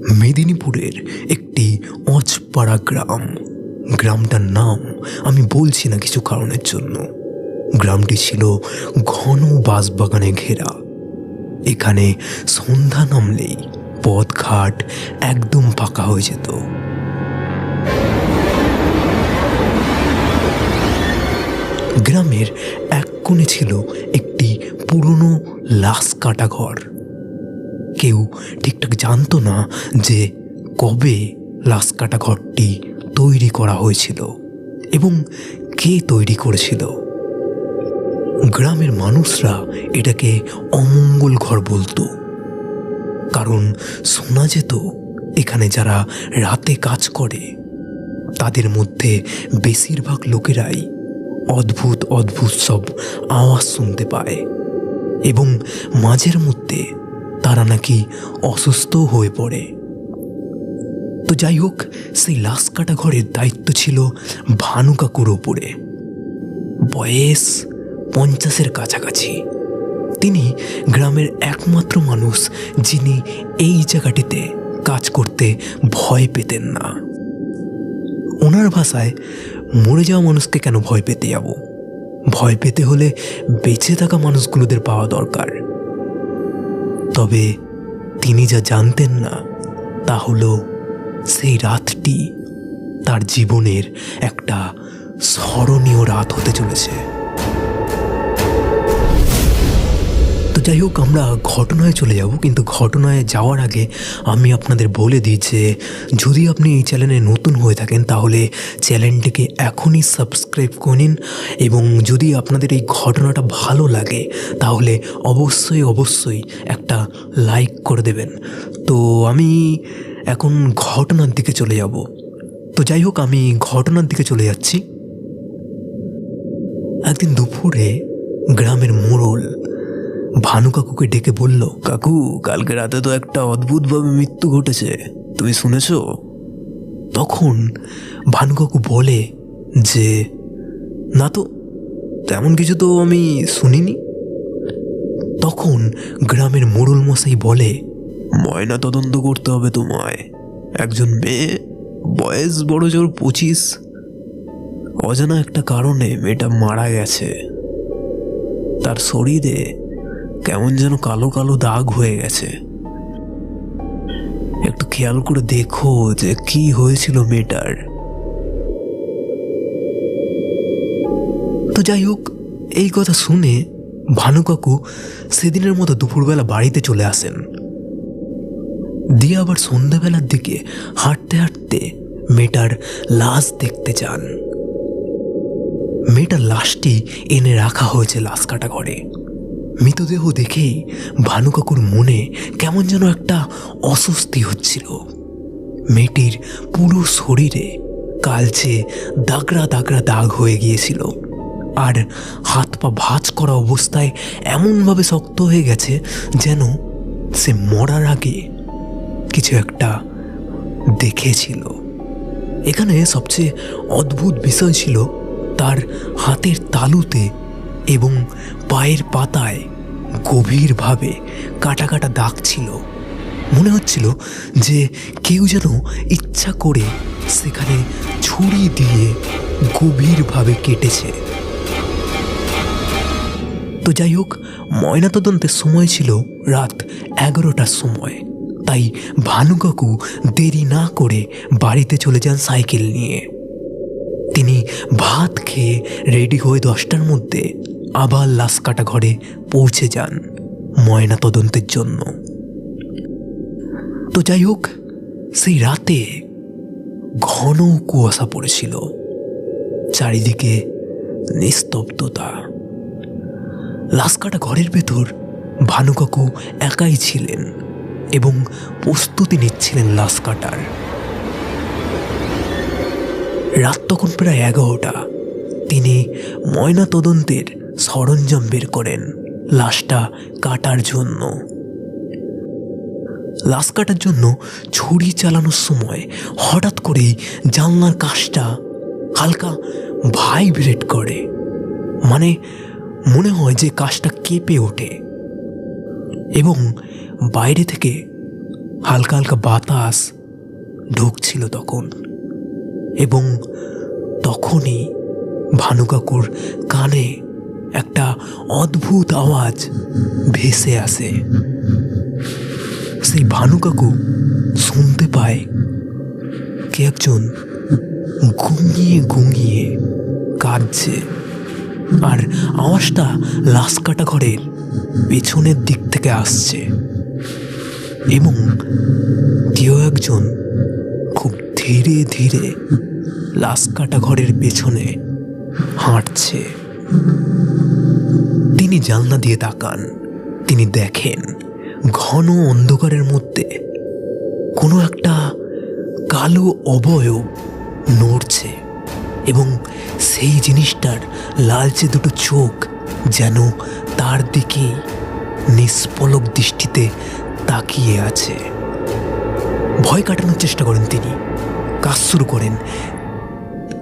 মেদিনীপুরের একটি অজপাড়া গ্রাম। গ্রামটার নাম আমি বলছি না কিছু কারণের জন্য। গ্রামটি ছিল ঘন বাঁশবাগানে ঘেরা। এখানে সন্ধ্যা নামলেই পথঘাট একদম ফাঁকা হয়ে যেত। গ্রামের এক কোণে ছিল একটি পুরনো লাশ কাটা ঘর। কেউ ঠিকঠাক জানতো না যে কবে লাশ কাটা ঘরটি তৈরি করা হয়েছিল এবং কে তৈরি করেছিল। গ্রামের মানুষরা এটাকে অমঙ্গল ঘর বলতো। কারণ শোনা যেত এখানে যারা রাতে কাজ করে, তাদের মধ্যে বেশিরভাগ লোকেরাই অদ্ভুত অদ্ভুত সব আওয়াজ শুনতে পায় এবং মাঝের মধ্যে তারা নাকি অসুস্থ হয়ে পড়ে। তো যাই হোক, সেই লাশ কাটা ঘরের দায়িত্ব ছিল ভানু কাকুর ওপরে। বয়স পঞ্চাশের কাছাকাছি। তিনি গ্রামের একমাত্র মানুষ যিনি এই জায়গাটিতে কাজ করতে ভয় পেতেন না। ওনার ভাষায়, মরে যাওয়া মানুষকে কেন ভয় পেতে যাব? ভয় পেতে হলে বেঁচে থাকা মানুষগুলোদের পাওয়া দরকার। তবে তিনি যা জানতেন না, তা হল সেই রাতটি তার জীবনের একটা স্মরণীয় রাত হতে চলেছে। যাই হোক, আমরা ঘটনায় চলে যাব, কিন্তু ঘটনায় যাওয়ার আগে আমি আপনাদের বলে দিই যে, যদি আপনি এই চ্যানেলে নতুন হয়ে থাকেন, তাহলে চ্যানেলটিকে এখনই সাবস্ক্রাইব করে নিন এবং যদি আপনাদের এই ঘটনাটা ভালো লাগে, তাহলে অবশ্যই অবশ্যই একটা লাইক করে দেবেন। তো আমি এখন ঘটনার দিকে চলে যাব। তো যাই হোক, আমি ঘটনার দিকে চলে যাচ্ছি। একদিন দুপুরে গ্রামের মোড়ল ভানু কাকুকে ডেকে বলল, কাকু, কালকে রাতে তো একটা অদ্ভুতভাবে মৃত্যু ঘটেছে। তুমি শুনেছ? তখন ভানু কাকু বলে যে, না তো, তেমন কিছু তো আমি শুনিনি। তখন গ্রামের মোড়ল মশাই বলে, ময়না তদন্ত করতে হবে তোমায়। একজন মেয়ে, বয়স বড় জোর পঁচিশ। অজানা একটা কারণে মেয়েটা মারা গেছে। তার শরীরে কেমন যেন কালো কালো দাগ হয়ে গেছে। একটু খেয়াল করে দেখো যে কি হয়েছিল মেয়েটার। তো যাই হোক, এই কথা শুনে ভানু কাকু সেদিনের মতো দুপুরবেলা বাড়িতে চলে আসেন। দিয়ে আবার সন্ধ্যাবেলার দিকে হাঁটতে হাঁটতে মেয়েটার লাশ দেখতে যান। মেয়েটার লাশটি এনে রাখা হয়েছে লাশ কাটা ঘরে। মৃতদেহ দেখেই ভানুকাকুর মনে কেমন যেন একটা অস্বস্তি হচ্ছিল। মেয়েটির পুরো শরীরে কালচে দাগড়া দাগড়া দাগ হয়ে গিয়েছিল। আর হাত পা ভাঁজ করা অবস্থায় এমনভাবে শক্ত হয়ে গেছে যেন সে মরার আগে কিছু একটা দেখেছিল। এখানে সবচেয়ে অদ্ভুত বিষয় ছিল তার হাতের তালুতে এবং পায়ের পাতায় গভীরভাবে কাটা কাটা দাগ ছিল। মনে হচ্ছিল যে কেউ যেন ইচ্ছা করে সেখানে ছুরি দিয়ে গভীরভাবে কেটেছে। তো যাই হোক, ময়নাতদন্তের সময় ছিল রাত এগারোটার সময়। তাই ভানু কাকু দেরি না করে বাড়িতে চলে যান সাইকেল নিয়ে। তিনি ভাত খেয়ে রেডি হয়ে দশটার মধ্যে আবার লাশ কাটা ঘরে পৌঁছে যান ময়না তদন্তের জন্য। তো যাই হোক, সেই রাতে ঘন কুয়াশা পড়েছিল, চারিদিকে নিস্তব্ধতা। লাশ কাটা ঘরের ভেতর ভানুকাকু একাই ছিলেন এবং প্রস্তুতি নিচ্ছিলেন লাশ কাটার রাত তখন প্রায় এগারোটা। তিনি ময়না তদন্তের সরঞ্জাম বের করেন লাশটা কাটার জন্য। লাশ কাটার জন্য ছুরি চালানোর সময় হঠাৎ করেই জানলার কাজটা হালকা ভাইব্রেট করে। মানে মনে হয় যে কাজটা কেঁপে ওঠে। এবং বাইরে থেকে হালকা হালকা বাতাস ঢুকছিল তখন। এবং তখনই ভানুকাকুর কানে একটা অদ্ভুত আওয়াজ ভেসে আসে। সেই ভানুকাকু শুনতে পায় কে একজন ঘুমিয়ে ঘুমিয়ে কাঁদছে আর আওয়াজটা লাশ কাটা ঘরের পেছনের দিক থেকে আসছে এবং কেউ একজন খুব ধীরে ধীরে লাশ কাটা ঘরের পেছনে হাঁটছে। তিনি জানলা দিয়ে তাকান। তিনি দেখেন ঘন অন্ধকারের মধ্যে কোনো একটা কালো অবয়ব নড়ছে এবং সেই জিনিসটার লালচে দুটো চোখ যেন তার দিকে নিষ্পলক দৃষ্টিতে তাকিয়ে আছে। ভয় কাটানোর চেষ্টা করেন তিনি, কাজ শুরু করেন।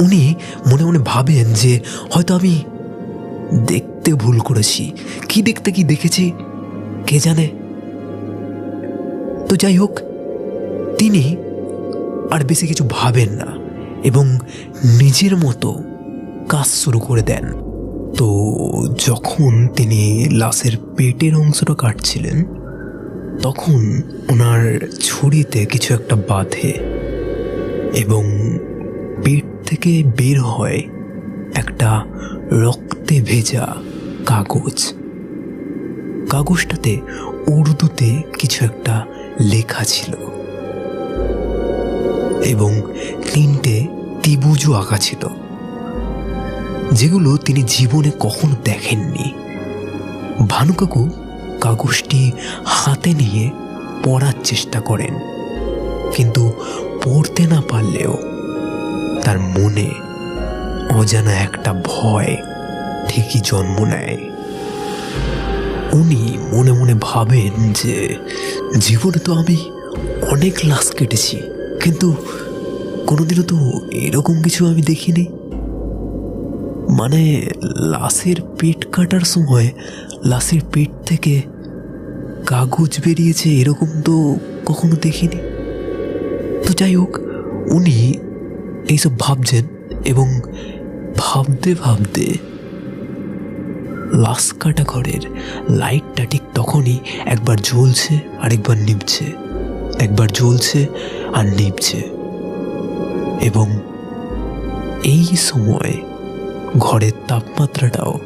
উনি মনে মনে ভাবেন যে হয়তো আমি দেখতে ভুল করেছি। কি দেখতে কি দেখেছি, কে জানে? তো যাই হোক, তিনি আর বেশি কিছু ভাবেন না এবং নিজের মতো কাজ শুরু করে দেন। তো যখন তিনি লাশের পেটের অংশটা কাটছিলেন, তখন ওনার ছুরিতে কিছু একটা বাঁধে এবং পেট থেকে বের হয় একটা রক্তে ভেজা কাগজ। কাগজটাতে উর্দুতে কিছু একটা লেখা ছিল। এবং তিনটে ত্রিভুজও আঁকা ছিল, যেগুলো তিনি জীবনে কখনো দেখেননি। ভানুকাকু কাগজটি হাতে নিয়ে পড়ার চেষ্টা করেন, কিন্তু পড়তে না পারলেও তার মনে অজানা একটা ভয় ঠিকই জন্ম নেয়। উনি মনে মনে ভাবেন যে, জীবনে তো আমি অনেক লাশ কেটেছি, কিন্তু কোনোদিনও তো এরকম কিছু আমি দেখিনি। মানে লাশের পেট কাটার সময় লাশের পেট থেকে কাগজ বেরিয়েছে এরকম তো কখনো দেখিনি। তো যাই হোক, উনি এইসব ভাবছেন এবং ভাবতে ভাবতে লাশ কাটা ঘরের। লাইটটা ঠিক তখনই একবার জ্বলছে, আরেকবার নিভছে। একবার জ্বলছে আর নিভছে। এবং এই সময় ঘরের তাপমাত্রাটাও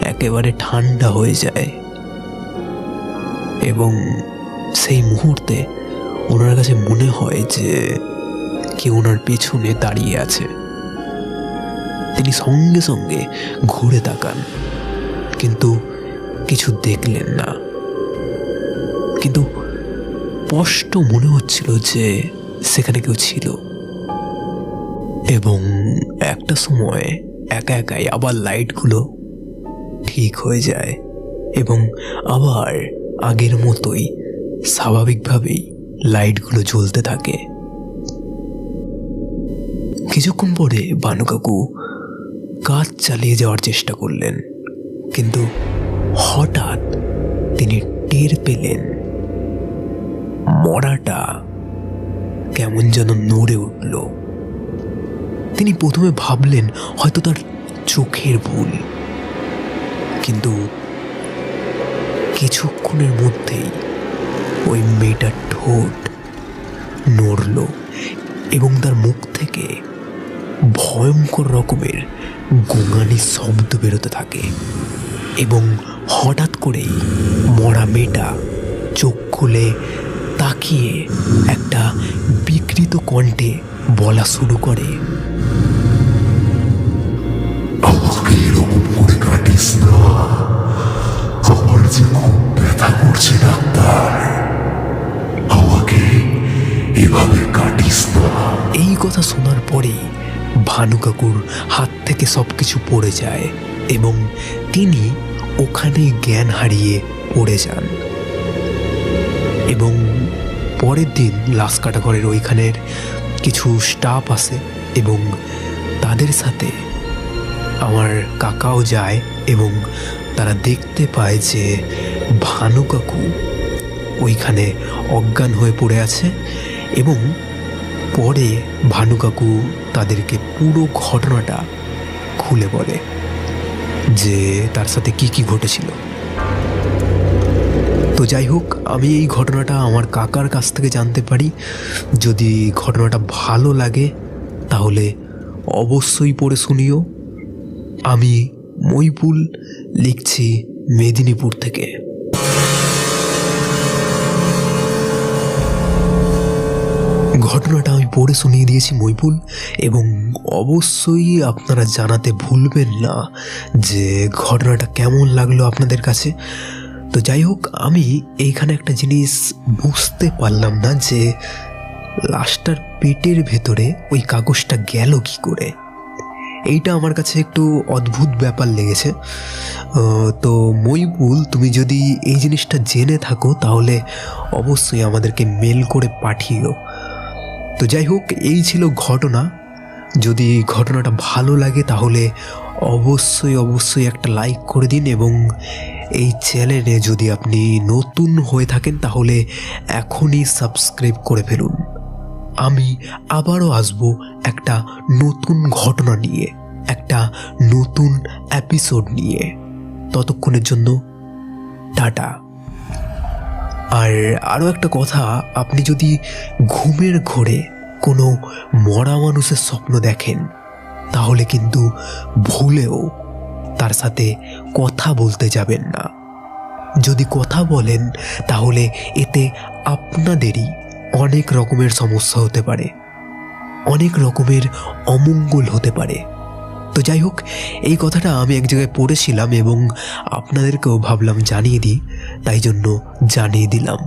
একেবারে ঠান্ডা হয়ে যায়। এবং সেই মুহূর্তে ওনার কাছে মনে হয় যে কে ওনার পেছনে দাঁড়িয়ে আছে। তিনি সঙ্গে সঙ্গে ঘুরে তাকান। কিন্তু কিছু দেখলেন না। কিন্তু স্পষ্ট মনে হচ্ছিল যে সেখানে কেউ ছিল। এবং একটা সময় একা একাই আবার লাইটগুলো ঠিক হয়ে যায় এবং আবার আগের মতোই স্বাভাবিকভাবেই লাইটগুলো জ্বলতে থাকে। কিছুক্ষণ পরে বানুকাকু কাজ চালিয়ে যাওয়ার চেষ্টা করলেন। কিন্তু হঠাৎ তিনি টের পেলেন। মরাটা কেমন যেন নড়ে উঠল। তিনি প্রথমে ভাবলেন হয়তো তার চোখের ভুল। কিন্তু কিছুক্ষণের মধ্যেই ওই মেয়েটার ঠোঁট নড়ল এবং তার মুখ থেকে ভয়ঙ্কর রকমের গোঙানি শব্দ বেরোতে থাকে এবং হঠাৎ করেই মরা মেয়েটা চোখ খুলে তাকিয়ে একটা বিকৃত কণ্ঠে বলা শুরু করে। আমার যে খুব ব্যথা করছে ডাক্তার। আমাকে এভাবে কাটিস না। এই কথা শোনার পরেই ভানুকাকুর হাত থেকে সব কিছু পড়ে যায় এবং তিনি ওখানে জ্ঞান হারিয়ে পড়ে যান। এবং পরের দিন লাশ কাটাঘরের ওইখানের কিছু স্টাফ আসে এবং তাদের সাথে আমার কাকাও যায় এবং তারা দেখতে পায় যে ভানু কাকু ওইখানে অজ্ঞান হয়ে পড়ে আছে এবং পরে ভানু কাকু তাদেরকে পুরো ঘটনাটা খুলে বলে যে তার সাথে কি কি ঘটেছিল। তো যাই হোক, আমি এই ঘটনাটা আমার কাকার কাছ থেকে জানতে পারি। যদি ঘটনাটা ভালো লাগে, তাহলে অবশ্যই পড়ে শুনিও। আমি মইপুল লিখছি মেদিনীপুর থেকে। ঘটনাটা আমি পড়ে শুনিয়ে দিয়েছি মইপুল, এবং অবশ্যই আপনারা জানাতে ভুলবেন না যে ঘটনাটা কেমন লাগল আপনাদের কাছে। তো যাই হোক, আমি এইখানে একটা জিনিস বুঝতে পারলাম না যে লাশটার পেটের ভেতরে ওই কাগজটা গেল কি করে। এইটা আমার কাছে একটু অদ্ভুত ব্যাপার লেগেছে। তো মইবুল তুমি যদি এই জিনিসটা জেনে থাকো, তাহলে অবশ্যই আমাদেরকে মেল করে পাঠিও। তো যাই হোক, এই ছিল ঘটনা। যদি ঘটনাটা ভালো লাগে, তাহলে অবশ্যই অবশ্যই একটা লাইক করে দিন এবং এই চ্যানেলে যদি আপনি নতুন হয়ে থাকেন, তাহলে এখনই সাবস্ক্রাইব করে ফেলুন। আমি আবারও আসব একটা নতুন ঘটনা নিয়ে, একটা নতুন এপিসোড নিয়ে। ততক্ষণের জন্য, টাটা। আর আরও একটা কথা, আপনি যদি ঘুমের ঘোরে কোনো মরা মানুষের স্বপ্ন দেখেন, তাহলে কিন্তু ভুলেও তার সাথে কথা বলতে যাবেন না। যদি কথা বলেন, তাহলে এতে আপনাদেরই অনেক রকমের সমস্যা হতে পারে, অনেক রকমের অমঙ্গল হতে পারে। তো যাই হোক, এই কথাটা আমি এক জায়গায় পড়েছিলাম এবং আপনাদেরকেও ভাবলাম জানিয়ে দিই, তাই জন্য জানিয়ে দিলাম।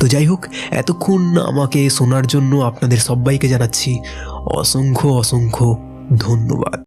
তো যাই হোক, এতক্ষণ আমাকে শোনার জন্য আপনাদের সবাইকে জানাচ্ছি অসংখ্য অসংখ্য ধন্যবাদ।